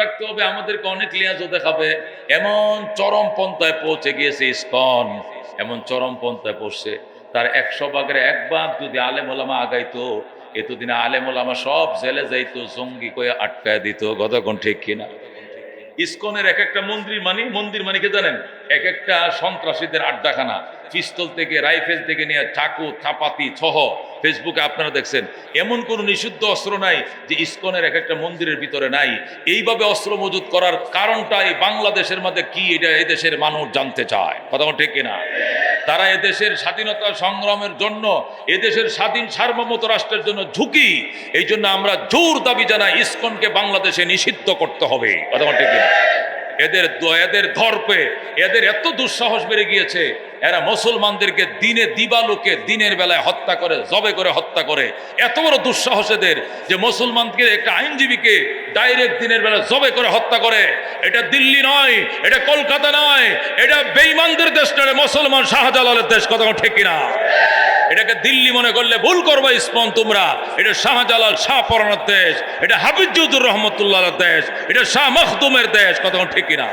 থাকতে হবে, আমাদেরকে অনেক দেখাবে। এমন চরম পন্থায় পৌঁছে গিয়েছে ইস্কন, এমন চরম পন্থায় তার একশো এক যদি আগাইতো, এতদিনে সব জেলে যাইতো, জঙ্গি কয়ে আটকায় দিত গতক্ষণ ঠিক কিনা? ইস্কনের এক একটা মন্দির মানে মন্দির মানে কে জানেন? এক একটা সন্ত্রাসীদের আড্ডাখানা, পিস্তল থেকে, রাইফেল থেকে নিয়ে চাকু, চাপাতি, ছহ ফেসবুকে আপনারা দেখছেন, এমন কোন নিষিদ্ধ অস্ত্র নাই যে ইস্কনের এক একটা মন্দিরের ভিতরে নাই। এইভাবে অস্ত্র মজুত করার কারণটা এই বাংলাদেশের মধ্যে কি? এটা এদেশের মানুষ জানতে চায়। কথা ঠিক কিনা? তারা এদেশের স্বাধীনতা সংগ্রামের জন্য, এদেশের স্বাধীন সার্বভৌমত রাষ্ট্রের জন্য ঝুঁকি। এই জন্য আমরা জোর দাবি জানাই, ইস্কনকে বাংলাদেশে নিষিদ্ধ করতে হবে। কথা ঠিক কিনা? এদের এদের ধর্পে এদের এত দুঃসাহস বেড়ে গিয়েছে, এরা মুসলমানদেরকে দিনে দিবালোকে দিনের বেলায় হত্যা করে, জবে করে হত্যা করে। এত বড় দুঃসাহস এদের যে মুসলমানকে একটা আইনজীবীকে ডাইরেক্ট দিনের বেলা জবে করে হত্যা করে। এটা দিল্লি নয়, এটা কলকাতা নয়, এটা বেইমানদের দেশ নয় মুসলমান শাহজালালের দেশ, কথা ঠিক কিনা? এটাকে দিল্লি মনে করলে ভুল করবে ইসমান তোমরা। এটা শাহজালাল শাহ পরানোর দেশ। এটা হাবিজুদ্দুর রহমতুল্লাহ দেশ। এটা শাহ মখদুমের দেশ। কথা ঠিক কিনা?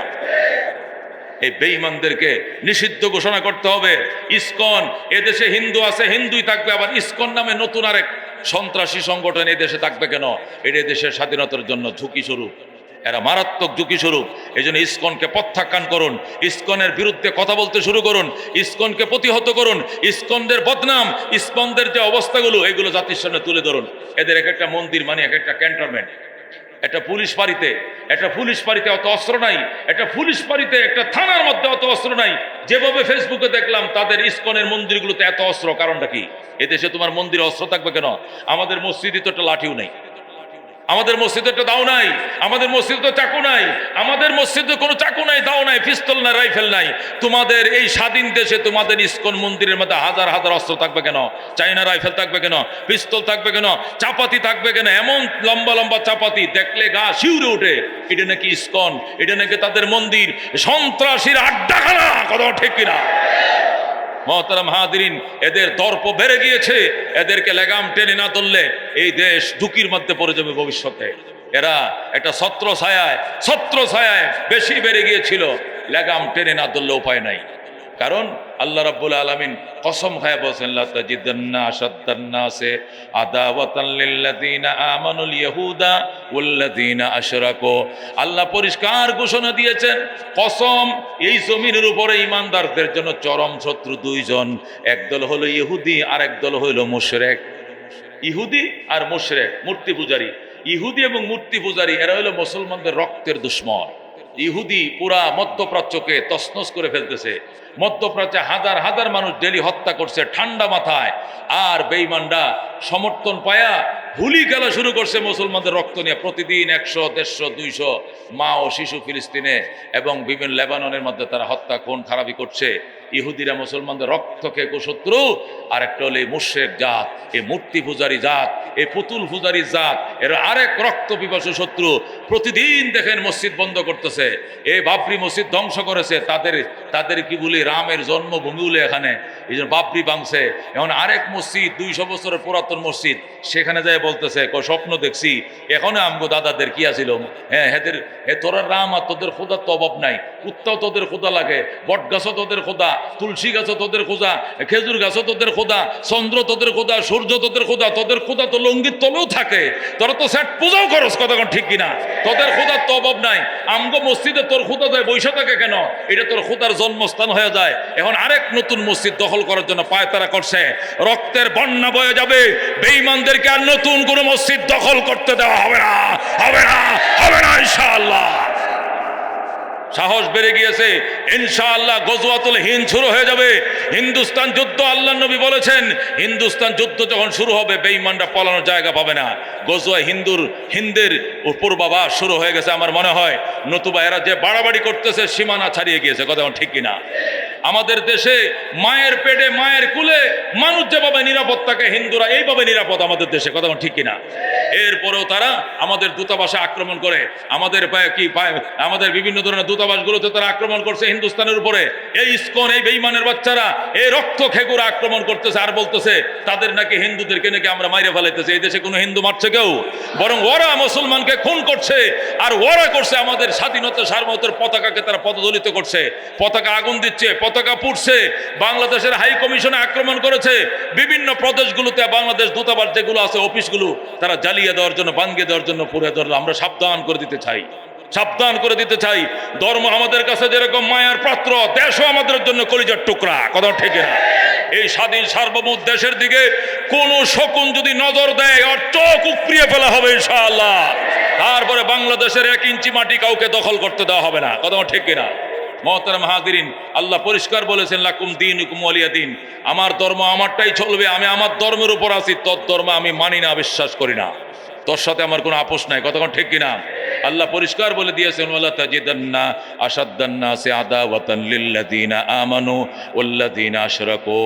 এই বেঈমানদেরকে নিষিদ্ধ ঘোষণা করতে হবে। ইসকন এদেশে হিন্দু আছে, হিন্দুই থাকবে, আবার ইসকন নামে নতুন আরেক সন্ত্রাসী সংগঠন এই দেশে থাকবে কেন? এটা দেশের স্বাধীনতার জন্য ঝুঁকি স্বরূপ। এরা মারাত্মক ঝুঁকি স্বরূপ। এই জন্য ইসকনকে প্রত্যাখ্যান করুন, ইস্কনের বিরুদ্ধে কথা বলতে শুরু করুন, ইস্কনকে প্রতিহত করুন, ইস্কনদের বদনাম, ইসকনদের যে অবস্থাগুলো, এগুলো জাতির সামনে তুলে ধরুন। এদের এক একটা মন্দির মানে এক একটা ক্যান্টনমেন্ট, একটা পুলিশ বাড়িতে, একটা পুলিশ বাড়িতে অত অস্ত্র নাই, একটা পুলিশ বাড়িতে একটা থানার মধ্যে অত অস্ত্র নাই। যেভাবে ফেসবুকে দেখলাম, তাদের ইস্কনের মন্দিরগুলোতে এত অস্ত্র, কারণটা কি? এদেশে তোমার মন্দিরে অস্ত্র থাকবে কেন? আমাদের মসজিদে তো একটা লাঠিও নেই। আমাদের মসজিদে একটা দাও নাই, আমাদের মসজিদে তো চাকু নাই, আমাদের মসজিদে কোনো চাকু নাই, দাও নাই, পিস্তল নাই, রাইফেল নাই। তোমাদের এই স্বাধীন দেশে তোমাদের ইস্কন মন্দিরের মধ্যে হাজার হাজার অস্ত্র থাকবে কেন? চাইনা রাইফেল থাকবে কেন? পিস্তল থাকবে কেন? চাপাতি থাকবে কেন? এমন লম্বা লম্বা চাপাতি দেখলে গা শিউরে ওঠে। এটা নাকি ইস্কন, এটা নাকি তাদের মন্দির? সন্ত্রাসীর আড্ডাখানা, কথা ঠিক কিনা? মহতারাম মাহাদিন এদের দর্প বেড়ে গিয়েছে। এদেরকে লেগাম টেনে না তুললে এই দেশ ঝুঁকির মধ্যে পড়ে যাবে ভবিষ্যতে। এরা একটা ছত্র ছায়ায় ছত্র ছায়ায় বেশি বেড়ে গিয়েছিল। লেগাম টেনে না তুললে উপায় নাই। কারণ আল্লাহ রাব্বুল আলামিন কসম খায় বলছেন আল্লাহ পরিষ্কার ঘোষণা দিয়েছেন, কসম এই জমিনের উপরে ইমানদারদের জন্য চরম শত্রু দুইজন, একদল হলো ইহুদি আর একদল হইল মুশরিক। ইহুদি আর মুশরিক, মূর্তি পূজারী। ইহুদি এবং মূর্তি পূজারী, এরা হলো মুসলমানদের রক্তের দুশ্মন। ইহুদি পুরা মধ্যপ্রাচ্যকে তসনস করে ফেলতেছে। মধ্যপ্রাচ্যে হাজার হাজার মানুষ ডেলি হত্যা করছে ঠান্ডা মাথায়। আর বেইমানরা সমর্থন পায়া হুলি খেলা শুরু করছে মুসলমানদের রক্ত নিয়ে। প্রতিদিন একশো, দেড়শো, দুইশো মা ও শিশু ফিলিস্তিনে এবং বিভিন্ন লেবাননের মধ্যে তারা হত্যা, খুন, খারাপি করছে। ইহুদিরা মুসলমানদের রক্ত খেয়ে শত্রু আর একটা হলো এই মুর্শেক জাত, এই মূর্তি পূজারী জাত, এই পুতুল পূজারী জাত, এর আরেক রক্ত পিপাসু শত্রু। প্রতিদিন দেখেন মসজিদ বন্ধ করতেছে। এই বাবরি মসজিদ ধ্বংস করেছে, তাদের তাদের কি বলি, রামের জন্মভূমি বলে এখানে। এই জন্য বাবরি বাংছে এখন আরেক মসজিদ, দুইশো বছরের পুরাতন মসজিদ, সেখানে যায় বলতেছে "কই স্বপ্ন দেখছি, এখনও আমগো দাদাদের কি আছিল? হ্যাঁ হেদের, হে তোরা রাম আর তোদের খোদার তো অভাব নাই। কুত্তাও তোদের খোদা লাগে বট গাছও তোদের খোদা, তুলসী গাছও তোদের খোদা, খেজুর গাছও তোদের খোদা, চন্দ্র তোদের খোদা, সূর্য তোদের খোদা তোদের খোদা তো লঙ্গির তলেও থাকে। তোরা তো স্যাট পূজাও করস কতক্ষণ ঠিক কিনা? তোদের খোদার তো অভাব নাই। আমগো মসজিদে তোর খোদা যায় বৈশা থাকে কেন? এটা তোর খোদার জন্মস্থান হয়ে যায়। এখন আরেক নতুন মসজিদ দখল করার জন্য পায়তারা করছে। রক্তের বন্যা বয়ে যাবে। বেঈমানদেরকে আর নতুন কোনো মসজিদ দখল করতে দেওয়া হবে না। হবে না হবে না, ইনশাআল্লাহ। সাহস বেড়ে গিয়েছে। ইনশাআল্লাহ গজওয়াতুল হিন্দ শুরু হয়ে যাবে। হিন্দুস্তান যুদ্ধ আল্লাহ নবী বলেছেন, হিন্দুস্তান যুদ্ধ যখন শুরু হবে, বেঈমানরা পলানোর জায়গা পাবে না। গজওয়া হিন্দুর, হিন্দের পূর্বাভাস শুরু হয়ে গেছে আমার মনে হয়। নতুবা এরা যে বাড়াবাড়ি করতেছে, সীমানা ছাড়িয়ে গিয়েছে, কথা ঠিক কিনা? আমাদের দেশে মায়ের পেটে, মায়ের কুলে মানুষ যেভাবে নিরাপদ থাকে হিন্দুরা এইভাবে নিরাপদ আমাদের দেশে, কথা ঠিক কিনা? এরপরেও তারা আমাদের দূতাবাসে আক্রমণ করে, আমাদের কি আমাদের বিভিন্ন ধরনের দূতাবাসগুলোতে তারা আক্রমণ করছে হিন্দুস্তানের উপরে। এই ইস্কন, এই বেইমানের বাচ্চারা এই রক্ত খেগুরা আক্রমণ করতেছে আর বলতেছে, তাদের নাকি হিন্দুদেরকে নাকি আমরা মাইরে ফেলাইতেছে, এই দেশে কোনো হিন্দু মারছে কেউ? বরং ওরা মুসলমানকে খুন করছে, আর ওরা করছে আমাদের স্বাধীনতা, সার্বভৌমত্বের পতাকাকে তারা পদদলিত করছে, পতাকা আগুন দিচ্ছে পতাকা পুড়ছে, বাংলাদেশের হাই কমিশনে আক্রমণ করেছে। বিভিন্ন প্রদেশগুলোতে বাংলাদেশ দূতাবাস যেগুলো আছে, অফিসগুলো তারা জ্বালিয়ে দেওয়ার জন্য, ভাঙ্গিয়ে দেওয়ার জন্য পুড়ে দেওয়ার আমরা সাবধান করে দিতে চাই। সাবধান করে দিতে চাই। ধর্ম আমাদের কাছে যেরকম মায়ার পাত্র, দেশও আমাদের জন্য কলিজার টুকরা। কথা ঠিক না? এই স্বাধীন সার্বভৌম দেশের দিকে কোন শকুন যদি নজর দেয় আর চোখ উপড়িয়ে ফেলা হবে ইনশাআল্লাহ। তারপরে বাংলাদেশের এক ইঞ্চি মাটি কাউকে দখল করতে দেওয়া হবে না। কথা ঠিক কিনা মহতারাম হাদিরিন আল্লাহ পরিষ্কার বলেছেন, লাকুম দিন হুকুম আলিয়া দিন। আমার ধর্ম আমারটাই চলবে, আমি আমার ধর্মের উপর আছি, তোর ধর্ম আমি মানি না, বিশ্বাস করি না। তোর সাথে আমার কোনো আপোষ নাই কতক্ষণ ঠিক কিনা? আল্লাহ পরিষ্কার বলে দিয়েছেন, ওয়ালা তাজিদান্না আসাদ্দান্না সে আদা ওয়াতান লিল্লাযিনা আমানু ওয়াল্লাযিনা আশরাকু।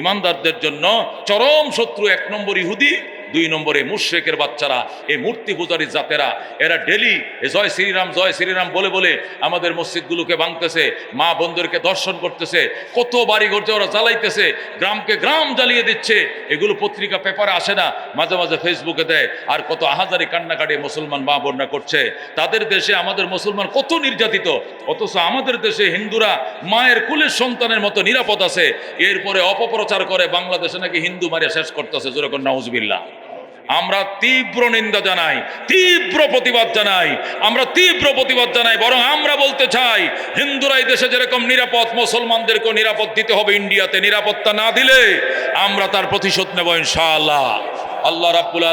ইমানদারদের জন্য চরম শত্রু এক নম্বর ইহুদি দুই নম্বরে মুশ্রেকের বাচ্চারা, এই মূর্তি পূজারী জাতেরা, এরা ডেলি জয় শ্রীরাম জয় শ্রীরাম বলে বলে আমাদের মসজিদগুলোকে ভাঙতেছে, মা বন্ধুরকে দর্শন করতেছে, কত বাড়ি ঘরতে ওরা জ্বালাইতেছে, গ্রামকে গ্রাম জ্বালিয়ে দিচ্ছে, এগুলো পত্রিকা পেপারে আসে না, মাঝে মাঝে ফেসবুকে দেয়, আর কত আহাজারি কান্নাকাটি মুসলমান মা বন্যা করছে। তাদের দেশে আমাদের মুসলমান কত নির্যাতিত, অথচ আমাদের দেশে হিন্দুরা মায়ের কুলের সন্তানের মতো নিরাপদ আছে, এরপরে অপপ্রচার করে, বাংলাদেশে নাকি হিন্দু মারিয়া শেষ করতেছে যেরকম নাউজবিল্লা আমরা তীব্র নিন্দা জানাই, তীব্র প্রতিবাদ জানাই, আমরা তীব্র প্রতিবাদ জানাই, বরং আমরা বলতে চাই হিন্দুরাই দেশে যেরকম নিরাপদ, মুসলমানদেরকেও নিরাপদ দিতে হবে ইন্ডিয়াতে, নিরাপত্তা না দিলে আমরা তার প্রতিশোধ নেব ইনশাআল্লাহ। আল্লাহ রাব্বুল